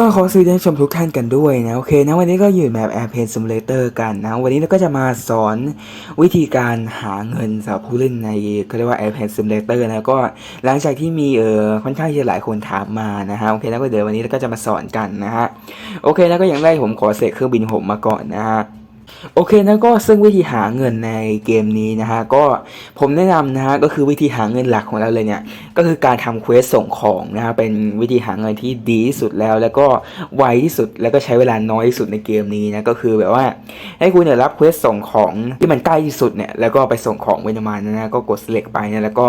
ก็ขอสวัสดีท่านผู้ชมทุกท่านกันด้วยนะ โอเคนะวันนี้ก็อยู่แบบ Airplane Simulator กันนะ วันนี้เราก็จะมาสอนวิธีการหาเงินสำหรับผู้เล่นในเขาเรียกว่า Airplane Simulator นะก็หลังจากที่มีเออค่อนข้างจะหลายคนถามมานะฮะโอเคแล้วก็เดี๋ยววันนี้เราก็จะมาสอนกันนะฮะโอเคแล้วก็อย่างแรกผมขอเสกเครื่องบินผมมาก่อนนะฮะ โอเคนะก็ซึ่งวิธีหาเงินในเกมนี้นะฮะก็ผมแนะนำนะฮะก็คือวิธีหาเงินหลักของเราเลยเนี่ยก็คือการทำเควสส่งของนะฮะเป็นวิธีหาเงินที่ดีที่สุดแล้ว แล้วก็ไวที่สุดแล้วก็ใช้เวลาน้อยที่สุดในเกมนี้นะก็คือแบบว่าให้คุณเนี่ยรับเควสส่งของที่มันใกล้ที่สุดเนี่ยแล้วก็ไปส่งของไว้ประมาณนั้นะก็กด select ไปนะแล้วก็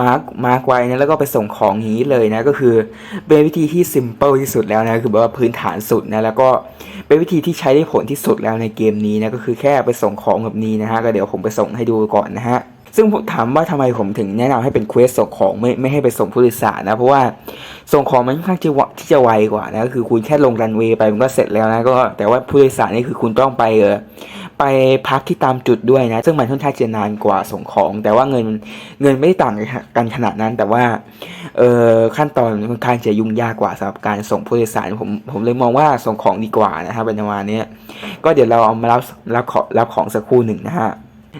มาร์กมาร์กไว้นะแล้วก็ไปส่งของอย่างนี้เลยนะก็คือเป็นวิธีที่ simple ที่สุดแล้วนะคือแบบว่าพื้นฐานสุดนะแล้วก็เป็นวิธีที่ใช้ได้ผลที่สุดแล้วในเกมนี้นะก็คือแค่ไปส่งของแบบนี้นะฮะก็เดี๋ยวผมไปส่งให้ดูก่อนนะฮะซึ่งผมถามว่าทำไมผมถึงแนะนำให้เป็นเควสส่งของไม่ไม่ให้ไปส่งผู้โดยสารนะเพราะว่าส่งของมันค่อนข้างจะวะที่จะไวกว่านะก็คือคุณแค่ลงรันเวย์ไปมันก็เสร็จแล้วนะก็แต่ว่าผู้โดยสารนี่คือคุณต้องไปเออ ไปพักที่ตามจุดด้วยนะ ซึ่งมันค่อนข้างจะนานกว่าส่งของ แต่ว่าเงินเงินไม่ได้ต่างกันขนาดนั้น แต่ว่าเออขั้นตอนมันค่อนข้างจะยุ่งยากกว่าสำหรับการส่งผู้โดยสารผมผมเลยมองว่าส่งของดีกว่านะครับเป็นประมาณเนี้ก็เดี๋ยวเราเอามารับรับของรับของสักครู่หนึ่งนะฮะ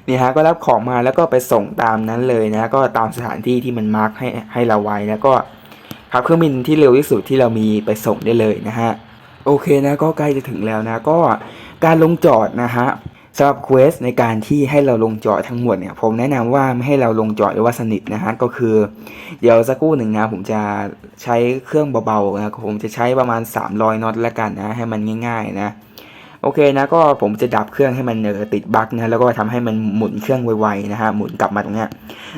นี่ฮะก็รับของมาแล้วก็ไปส่งตามนั้นเลยนะ ก็ตามสถานที่ที่มันมาร์กให้ให้เราไว้นะก็ขับเครื่องบินที่เร็วที่สุดที่เรามีไปส่งได้เลยนะฮะโอเคนะก็ใกล้จะถึงแล้วนะก็การลงจอดนะฮะสำหรับเควสในการที่ให้เราลงจอดทั้งหมดเนี่ยผมแนะนำว่าไม่ให้เราลงจอดหรือว่าสนิทนะฮะก็คือ เดี๋ยวสักครู่หนึ่งนะผมจะใช้เครื่องเบาๆนะผมจะใช้ประมาณ 300น็อตแล้วกันนะให้มันง่าย ๆ นะโอเคนะก็ผมจะดับเครื่องให้มันเออติดบั๊กนะแล้วก็ทำให้มันหมุนเครื่องไวๆนะฮะหมุนกลับมาตรงเนี้ย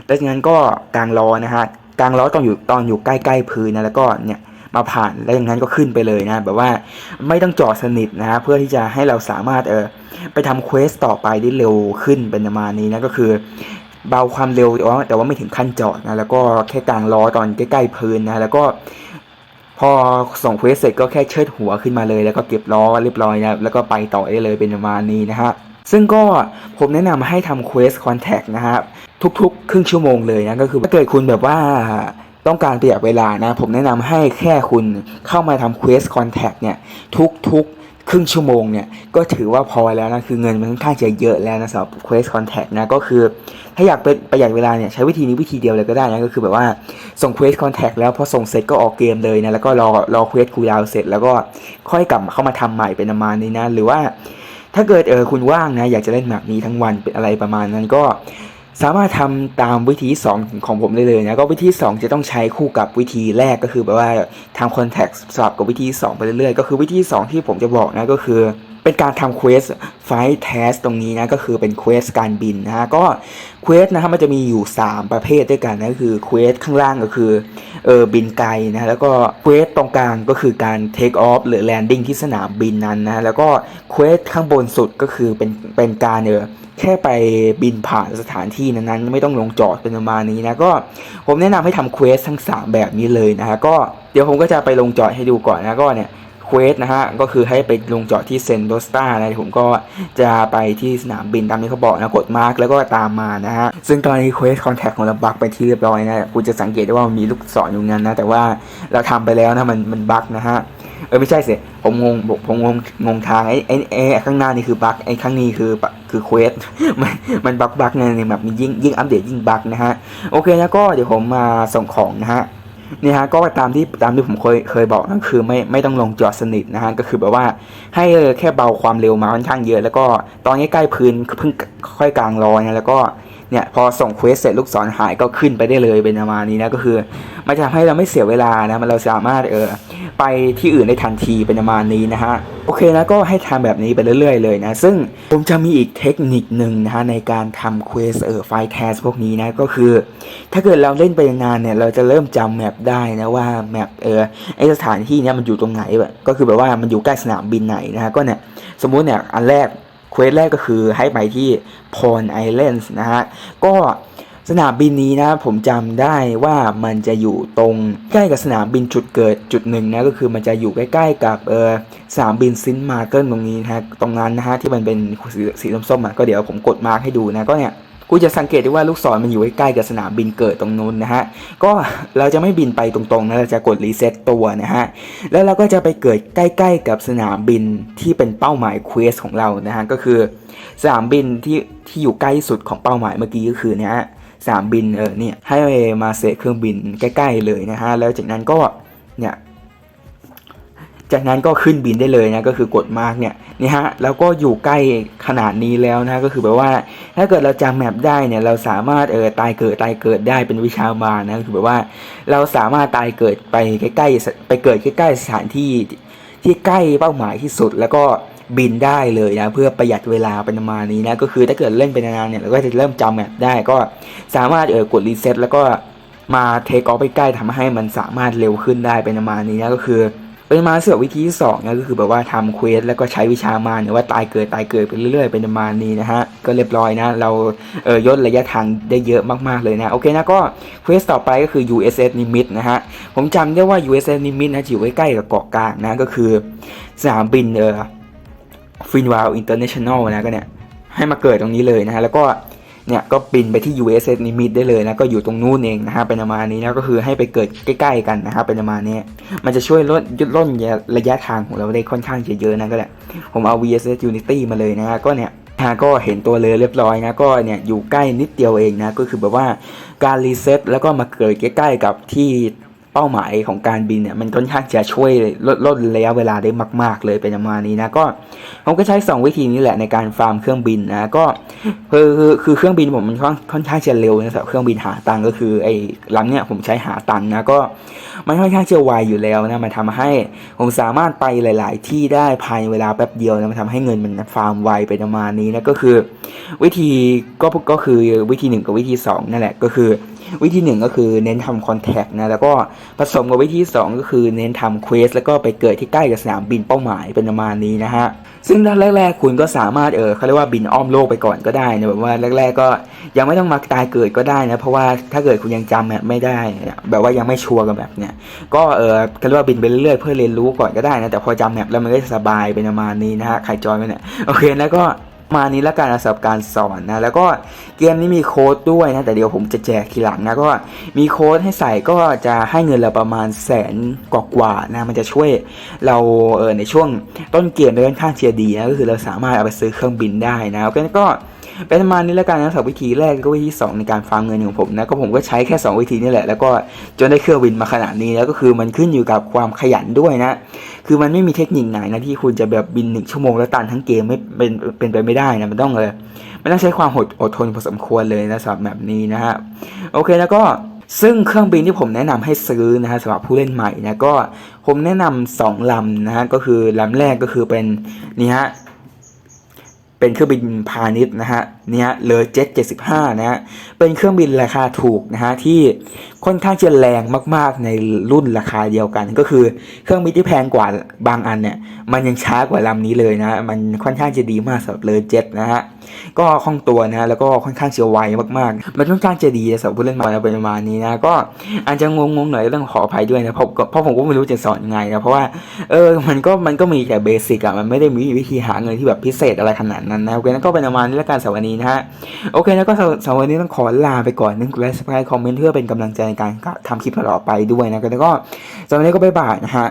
แล้วจากนั้นก็กลางล้อนะฮะกลางล้อต้องอยู่ตอนอยู่ใกล้ๆพื้นนะแล้วก็เนี่ย มาผ่านแล้วอย่างนั้นก็ขึ้นไปเลยนะแบบว่าไม่ต้องจอดสนิทนะฮะเพื่อที่จะให้เราสามารถเออไปทำเควสต่อไปได้เร็วขึ้นเป็นประมาณนี้นะก็คือเบาความเร็วแต่ว่าแต่ว่าไม่ถึงขั้นจอดนะแล้วก็แค่กลางล้อตอนใกล้ๆพื้นนะแล้วก็พอส่งเควสเสร็จก็แค่เชิดหัวขึ้นมาเลย แล้วก็เก็บล้อเรียบร้อยนะแล้วก็ไปต่อได้เลยเป็นประมาณนี้นะฮะซึ่งก็ผมแนะนำให้ทำเควสคอนแทคนะฮะทุกๆ ครึ่งชั่วโมงเลยนะก็คือถ้าเกิดคุณแบบว่า ต้องการประหยัดเวลานะ ผมแนะนำให้แค่คุณเข้ามาทำเควสคอนแทคเนี่ยทุกๆครึ่งชั่วโมงเนี่ยก็ถือว่าพอแล้วนะ คือเงินมันค่อนข้างจะเยอะแล้วนะสำหรับเควสคอนแทคนะ ก็คือ ถ้าอยากเป็นประหยัดเวลาเนี่ยใช้วิธีนี้วิธีเดียวเลยก็ได้นะ ก็คือแบบว่าส่งเควสคอนแทคแล้วพอส่งเสร็จก็ออกเกมเลยนะ แล้วก็รอรอเควสคูลดาวเสร็จ แล้วก็ค่อยกลับมาเข้ามาทำใหม่เป็นประมาณนี้นะ หรือว่าถ้าเกิดเออคุณว่างนะ อยากจะเล่นแบบนี้ทั้งวันเป็นอะไรประมาณนั้นก็ สามารถทำตามวิธีสองของผมได้เลยนะก็วิธีสองจะต้องใช้คู่กับวิธีแรกก็คือแบบว่าทำคอนแทคสลับกับวิธีสองไปเรื่อยๆ ก็คือวิธีสองที่ผมจะบอกนะก็คือ เป็นการทำเควสไฟท์เทสตรงนี้นะก็คือเป็นเควสการบินนะฮะก็เควสนะฮะมันจะมีอยู่ 3 ประเภทด้วยกันนะก็คือเควสข้างล่างก็คือเออบินไกลนะแล้วก็เควสตรงกลางก็คือการเทคออฟหรือแลนดิ้งที่สนามบินนั้นนะแล้วก็เควสข้างบนสุดก็คือเป็นเป็นการเออแค่ไปบินผ่านสถานที่นั้นๆ ไม่ต้องลงจอดเป็นประมาณนี้นะก็ผมแนะนำให้ทำเควสทั้ง 3 แบบนี้เลยนะฮะก็เดี๋ยวผมก็จะไปลงจอดให้ดูก่อนนะก็เนี่ย เควสนะฮะ ก็คือให้ไปลงจอดที่เซนโดสตานะผมก็จะไปที่สนามบินตามที่เขาบอกนะ กดมาร์กแล้วก็ตามมานะฮะ ซึ่งตอนนี้เควสคอนแทคของเราบักไปที่เรียบร้อยนะคุณจะสังเกตได้ว่ามีลูกศรอยู่นั้นนะ แต่ว่าเราทำไปแล้วนะมันมันบักนะฮะเออไม่ใช่สิผมงงผมผมงงงงทางไอ้ไอ้ไอ้ข้างหน้านี่คือบั๊กไอ้ข้างนี้คือคือเควสมันมันบั๊กบั๊กในในแบบมันยิ่งยิ่งอัปเดตยิ่งบั๊กนะฮะโอเคนะก็เดี๋ยวผมมาส่งของนะฮะ นี่ฮะก็ตามที่ตามที่ผมเคยเคยบอกนะคือไม่ไม่ต้องลงจอดสนิทนะฮะก็คือแบบว่าให้แค่เบาความเร็วมาค่อนข้างเยอะ แล้วก็ตอนนี้ใกล้พื้นเพิ่งค่อยกลางลอยนะแล้วก็ เนี่ยพอส่งเควสเสร็จลูกศรหายก็ขึ้นไปได้เลยเป็นประมาณนี้นะก็คือมันจะทำให้เราไม่เสียเวลานะมันเราสามารถเออไปที่อื่นได้ทันทีเป็นประมาณนี้นะฮะโอเคนะก็ให้ทำแบบนี้ไปเรื่อยๆเลยนะซึ่งผมจะมีอีกเทคนิคหนึ่งนะฮะในการทำเควสเออไฟแทสพวกนี้นะก็คือ ถ้าเกิดเราเล่นไปนานเนี่ยเราจะเริ่มจำแมปได้นะว่าแมปเออไอสถานที่เนี้ยมันอยู่ตรงไหนแบบก็คือแบบว่ามันอยู่ใกล้สนามบินไหนนะฮะก็เนี่ยสมมุติเนี่ยอันแรก ควสแรกก็คือให้ไปที่พอนไอแลนด์นะฮะ ก็สนามบินนี้นะผมจำได้ว่ามันจะอยู่ตรงใกล้กับสนามบินจุดเกิดจุดหนึ่งนะก็คือมันจะอยู่ใกล้ๆกับเออสนามบินซินมาเกิลตรงนี้นะฮะตรงนั้นนะฮะที่มันเป็นสีสีส้มๆอะก็เดี๋ยวผมกดมาร์กให้ดูนะก็เนี่ย คุณจะสังเกตได้ว่าลูกศรมันอยู่ใกล้ๆกับสนามบินเกิดตรงนู้นนะฮะ ก็เราจะไม่บินไปตรงๆนะเราจะกดรีเซ็ตตัวนะฮะ แล้วเราก็จะไปเกิดใกล้ ๆ กับสนามบินที่เป็นเป้าหมายเควสของเรานะฮะ ก็คือสนามบินที่ที่อยู่ใกล้สุดของเป้าหมายเมื่อกี้ก็คือเนี่ยฮะสนามบินเออเนี่ยให้มาเซตเครื่องบินใกล้ ๆ เลยนะฮะ แล้วจากนั้นก็เนี่ย จากนั้นก็ขึ้นบินได้เลยนะก็คือกดมาร์กเนี่ยนี่ฮะแล้วก็อยู่ใกล้ขนาดนี้แล้วนะก็คือแบบว่า ถ้าเกิดเราจำแมปได้เนี่ยเราสามารถเออตายเกิดตายเกิดได้เป็นวิชามานะคือแบบว่า เราสามารถตายเกิดไปใกล้ๆไปเกิดใกล้ๆสถานที่ที่ใกล้เป้าหมายที่สุดแล้วก็บินได้เลยนะเพื่อประหยัดเวลาเป็นประมาณนี้นะก็คือถ้าเกิดเล่นไปนานเนี่ยเราก็จะเริ่มจำแมปได้ก็สามารถเออกดรีเซ็ตแล้วก็มาเทคออฟไปใกล้ทำให้มันสามารถเร็วขึ้นได้เป็นประมาณนี้นะก็คือ เป็นมาเสือกวิธีที่สองนะก็คือแบบว่าทำเควสแล้วก็ใช้วิชามารหรือว่าตายเกิดตายเกิดไปเรื่อยๆ เป็นมานี้นะฮะก็เรียบร้อยนะ เราเออยดระยะทางได้เยอะมากๆเลยนะ โอเคนะก็เควสต่อไปก็คือ USS Nimitz นะฮะผมจำได้ว่า USS Nimitz นะอยู่ใกล้ๆกับเกาะกลางนะก็คือสนามบินเออฟินวาลอินเตอร์เนชั่นแนลนะก็เนี่ยให้มาเกิดตรงนี้เลยนะฮะแล้วก็ เนี่ยก็บินไปที่ USS Nimitz ได้เลยนะ ก็อยู่ตรงนู้นเองนะฮะเป็นประมาณนี้นะก็คือให้ไปเกิดใกล้ ๆ กันนะครับเป็นประมาณนี้มันจะช่วยลดยุดล่นระยะทางของเราได้ค่อนข้างเยอะๆนะก็แหละผมเอา VSS Unity มาเลยนะฮะก็เนี่ยฮะก็เห็นตัวเลยเรียบร้อยนะก็เนี่ยอยู่ใกล้นิดเดียวเองนะก็คือแบบว่าการรีเซ็ตแล้วก็มาเกิดใกล้ๆกับที่ เป้าหมายของการบินเนี่ยมันค่อนข้างจะช่วยลดลดระยะเวลาได้มาก ๆ เลยเป็นประมาณนี้นะก็ผมก็ใช้ 2 วิธีนี้แหละในการฟาร์มเครื่องบินนะก็คือคือคือเครื่องบินผมมันค่อนค่อนข้างจะเร็วนะสำหรับเครื่องบินหาตังก็คือไอ้ลำเนี่ยผมใช้หาตังนะก็มันค่อนข้างจะไวอยู่แล้วนะมันทำให้ผมสามารถไปหลาย ๆ ที่ได้ภายในเวลาแป๊บเดียวนะมันทำให้เงินมันฟาร์มไวไปประมาณนี้นะก็คือ วิธีก็ก็คือวิธีหนึ่งกับวิธีสองนั่นแหละก็คือ วิธีหนึ่งก็คือเน้นทำคอนแทคนะแล้วก็ผสมกับวิธีสองก็คือเน้นทำเควสแล้วก็ไปเกิดที่ใกล้กับสนามบินเป้าหมายเป็นประมาณนี้นะฮะซึ่งด้านแรก ๆ คุณก็สามารถเออเขาเรียกว่าบินอ้อมโลกไปก่อนก็ได้นะแบบว่าแรก ๆ ก็ยังไม่ต้องมาตายเกิดก็ได้นะเพราะว่าถ้าเกิดคุณยังจำแบบไม่ได้ แบบว่ายังไม่ชัวร์กับแบบเนี้ยก็เออเขาเรียกว่าบินไปเรื่อยๆเพื่อเรียนรู้ก่อนก็ได้นะแต่พอจำแมปแล้วมันก็จะสบายเป็นประมาณนี้นะฮะใครจอยไหมเนี่ยโอเคแล้วก็ มานี้ละกันนะสำหรับการสอนนะ แล้วก็เกมนี้มีโค้ดด้วยนะ แต่เดี๋ยวผมจะแจกทีหลังนะก็มีโค้ดให้ใส่ก็จะให้เงินเราประมาณแสนกว่าๆนะมันจะช่วยเราเออในช่วงต้นเกมได้ค่อนข้างเชียร์ดีนะก็คือเราสามารถเอาไปซื้อเครื่องบินได้นะโอเคก็ เป็นประมาณนี้แล้วกันนะสำหรับวิธีแรกก็วิธีสองในการฟาร์มเงินของผมนะก็ผมก็ใช้แค่ 2 วิธีนี่แหละ แล้วก็จนได้เครื่องบินมาขนาดนี้แล้วก็คือมันขึ้นอยู่กับความขยันด้วยนะ คือมันไม่มีเทคนิคไหนนะที่คุณจะแบบบินหนึ่งชั่วโมงแล้วตันทั้งเกมไม่เป็นเป็นไปไม่ได้นะมันต้องเลยมันต้องใช้ความอดอดทนพอสมควรเลยนะสำหรับแบบนี้นะฮะโอเคแล้วก็ซึ่งเครื่องบินที่ผมแนะนำให้ซื้อนะฮะสำหรับผู้เล่นใหม่นะก็ผมแนะนำสองลำนะฮะก็คือลำแรกก็คือเป็นนี่ฮะ เป็นเครื่องบินพาณิชย์นะฮะ เนี่ยเลอเจ็ต75 นะฮะ เป็นเครื่องบินราคาถูกนะฮะที่ค่อนข้างจะแรงมากๆในรุ่นราคาเดียวกัน ก็คือเครื่องบินที่แพงกว่าบางอันเนี่ยมันยังช้ากว่าลำนี้เลยนะมันค่อนข้างจะดีมากสำหรับเลอเจ็ตนะฮะก็คล่องตัวนะแล้วก็ค่อนข้างจะไวมากๆ มันค่อนข้างจะดีสำหรับผู้เล่นม่นะเป็นประมาณนี้นะก็อาจจะงงๆหน่อยต้องขออภัยด้วยนะเพราะเพราะผมก็ไม่รู้จะสอนยังไงนะเพราะว่าเออมันก็มันก็มีแต่เบสิกอะมันไม่ได้มีวิธีหาเงินที่แบบพิเศษอะไรขนาดนั้นนะโอเคนั่นก็เป็นประมาณนี้แล้วกันสำหรับวันนี้นะฮะ โอเคแล้วก็สำหรับวันนี้ต้องขอลาไปก่อนนึกและสไครต์คอมเมนต์เพื่อเป็นกำลังใจในการทำคลิปต่อไปด้วยนะแล้วก็สำหรับวันนี้ก็บ๊ายบายนะฮะ